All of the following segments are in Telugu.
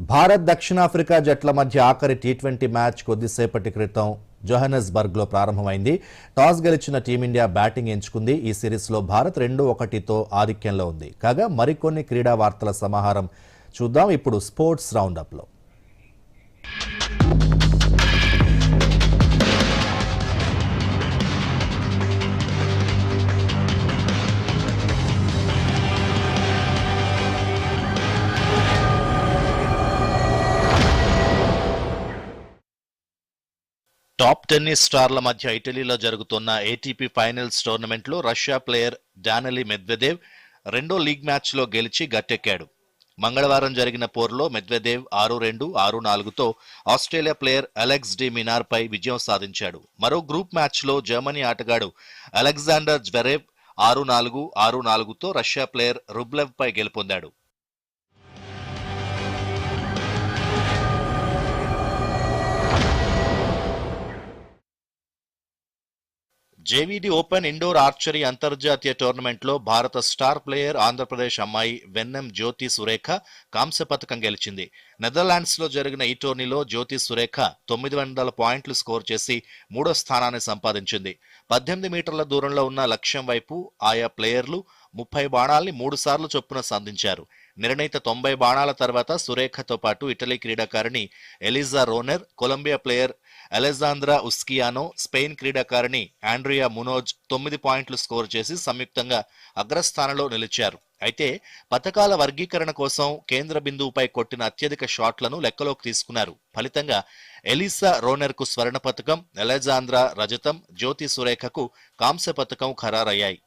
భారత్ దక్షిణాఫ్రికా జట్ల మధ్య ఆఖరి టీ ట్వంటీ మ్యాచ్ కొద్దిసేపటి క్రితం జోహనస్బర్గ్లో ప్రారంభమైంది. టాస్ గెలిచిన టీమిండియా బ్యాటింగ్ ఎంచుకుంది. ఈ సిరీస్లో భారత్ రెండు ఒకటితో ఆధిక్యంలో ఉంది. కాగా మరికొన్ని క్రీడా వార్తల సమాహారం చూద్దాం. ఇప్పుడు స్పోర్ట్స్ రౌండప్లో. టాప్ టెన్నిస్ స్టార్ల మధ్య ఇటలీలో జరుగుతున్న ఏటీపీ ఫైనల్స్ టోర్నమెంట్లో రష్యా ప్లేయర్ డానలీ మెద్వెదేవ్ రెండో లీగ్ మ్యాచ్లో గెలిచి గట్టెక్కాడు. మంగళవారం జరిగిన పోరులో మెద్వెదేవ్ ఆరు రెండు ఆరు నాలుగుతో ఆస్ట్రేలియా ప్లేయర్ అలెక్స్ డి మినార్పై విజయం సాధించాడు. మరో గ్రూప్ మ్యాచ్లో జర్మనీ ఆటగాడు అలెగ్జాండర్ జ్వెరేవ్ ఆరు నాలుగు ఆరు నాలుగుతో రష్యా ప్లేయర్ రుబ్లెవ్పై గెలుపొందాడు. జేవీడి ఓపెన్ ఇండోర్ ఆర్చరీ అంతర్జాతీయ టోర్నమెంట్లో భారత స్టార్ ప్లేయర్ ఆంధ్రప్రదేశ్ అమ్మాయి వెన్నెం జ్యోతి సురేఖ కాంస్య పథకం గెలిచింది. నెదర్లాండ్స్లో జరిగిన ఈ టోర్నీలో జ్యోతి సురేఖ తొమ్మిది వందల పాయింట్లు స్కోర్ చేసి మూడో స్థానాన్ని సంపాదించింది. పద్దెనిమిది మీటర్ల దూరంలో ఉన్న లక్ష్యం వైపు ఆయా ప్లేయర్లు ముప్పై బాణాల్ని మూడు సార్లు చొప్పున సంధించారు. నిర్ణీత తొంభై బాణాల తర్వాత సురేఖతో పాటు ఇటలీ క్రీడాకారిణి Elisa Roner Colombia player Alejandra Usquiano Spain క్రీడాకారిణి ఆండ్రియా మునోజ్ తొమ్మిది పాయింట్లు స్కోర్ చేసి సంయుక్తంగా అగ్రస్థానంలో నిలిచారు. అయితే పథకాల వర్గీకరణ కోసం కేంద్ర బిందువుపై కొట్టిన అత్యధిక షాట్లను లెక్కలోకి తీసుకున్నారు. ఫలితంగా ఎలిసా రోనెర్కు స్వర్ణ పథకం ఎలెజాంద్రా రజతం జ్యోతి సురేఖకు కాంస్య పథకం ఖరారయ్యాయి.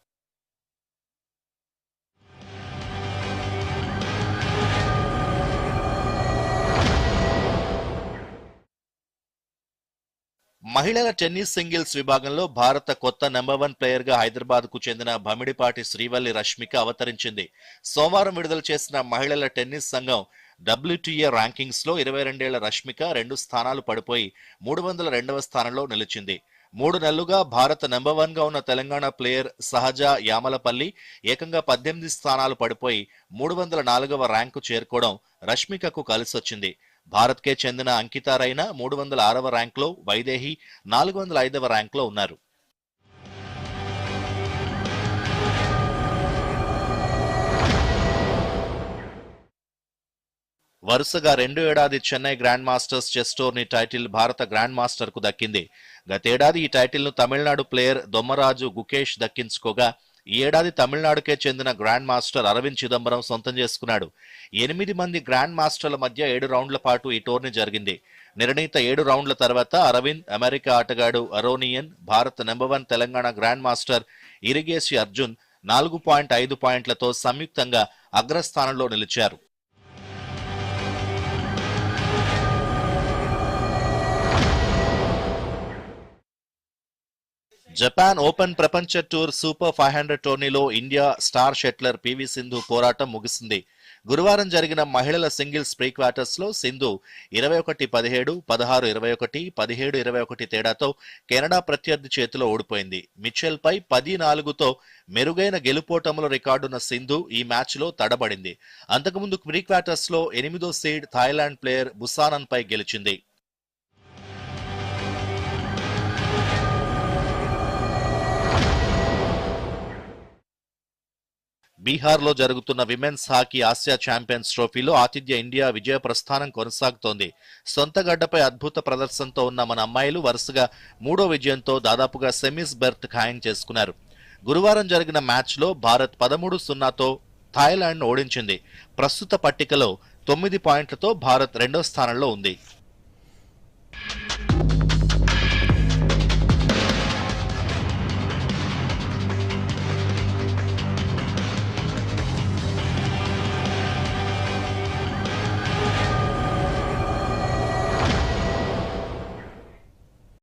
మహిళల టెన్నిస్ సింగిల్స్ విభాగంలో భారత కొత్త నెంబర్ వన్ ప్లేయర్గా హైదరాబాద్కు చెందిన భమిడిపాటి శ్రీవల్లి రష్మిక అవతరించింది. సోమవారం విడుదల చేసిన మహిళల టెన్నిస్ సంఘం డబ్ల్యూటీఏ ర్యాంకింగ్స్లో ఇరవై రెండేళ్ళ రష్మిక రెండు స్థానాలు పడిపోయి మూడు వందల రెండవ స్థానంలో నిలిచింది. మూడు నెలలుగా భారత నెంబర్ వన్గా ఉన్న తెలంగాణ ప్లేయర్ సహజ యామలపల్లి ఏకంగా పద్దెనిమిది స్థానాలు పడిపోయి మూడు వందల నాలుగవ ర్యాంకు చేరుకోవడం రష్మికకు కలిసొచ్చింది. భారత్కే చెందిన అంకితారైన మూడు వందల ఆరవ ర్యాంక్లో వైదేహి నాలుగు వందల ఐదవ ర్యాంక్లో ఉన్నారు. వరుసగా రెండో ఏడాది Chennai grand masters chess tourney title భారత గ్రాండ్ మాస్టర్కు దక్కింది. గతేడాది ఈ టైటిల్ను తమిళనాడు ప్లేయర్ దొమ్మరాజు గుకేష్ దక్కించుకోగా ఈ ఏడాది తమిళనాడుకే చెందిన గ్రాండ్ మాస్టర్ అరవింద్ చిదంబరం సొంతం చేసుకున్నాడు. ఎనిమిది మంది గ్రాండ్ మాస్టర్ల మధ్య ఏడు రౌండ్ల పాటు ఈ టోర్నీ జరిగింది. నిర్ణీత ఏడు రౌండ్ల తర్వాత అరవింద్ అమెరికా ఆటగాడు Aronian Bharat number one Telangana grand master Erigaisi Arjun నాలుగు పాయింట్ ఐదు పాయింట్లతో సంయుక్తంగా అగ్రస్థానంలో నిలిచారు. జపాన్ ఓపెన్ ప్రపంచ టూర్ సూపర్ ఫైవ్ హండ్రెడ్ టోర్నీలో India star shuttler PV Sindhu పోరాటం ముగిసింది. గురువారం జరిగిన మహిళల సింగిల్స్ ప్రీ క్వార్టర్స్లో సింధు ఇరవై ఒకటి పదిహేడు పదహారు ఇరవై ఒకటి పదిహేడు ఇరవై ఒకటి తేడాతో కెనడా ప్రత్యర్థి చేతిలో ఓడిపోయింది. మిచెల్ పై పది నాలుగుతో మెరుగైన గెలుపోటముల రికార్డున్న సింధు ఈ మ్యాచ్లో తడబడింది. అంతకుముందు ప్రీ క్వార్టర్స్లో ఎనిమిదో సీడ్ థాయిలాండ్ ప్లేయర్ బుసానన్ పై గెలిచింది. బీహార్లో జరుగుతున్న విమెన్స్ హాకీ ఆసియా ఛాంపియన్స్ ట్రోఫీలో ఆతిథ్య ఇండియా విజయ ప్రస్థానం కొనసాగుతోంది. సొంత గడ్డపై అద్భుత ప్రదర్శనతో ఉన్న మన అమ్మాయిలు వరుసగా మూడో విజయంతో దాదాపుగా సెమీస్ బెర్త్ ఖాయం చేసుకున్నారు. గురువారం జరిగిన మ్యాచ్లో భారత్ పదమూడు సున్నాతో థాయిలాండ్ను ఓడించింది. ప్రస్తుత పట్టికలో తొమ్మిది పాయింట్లతో భారత్ రెండో స్థానంలో ఉంది.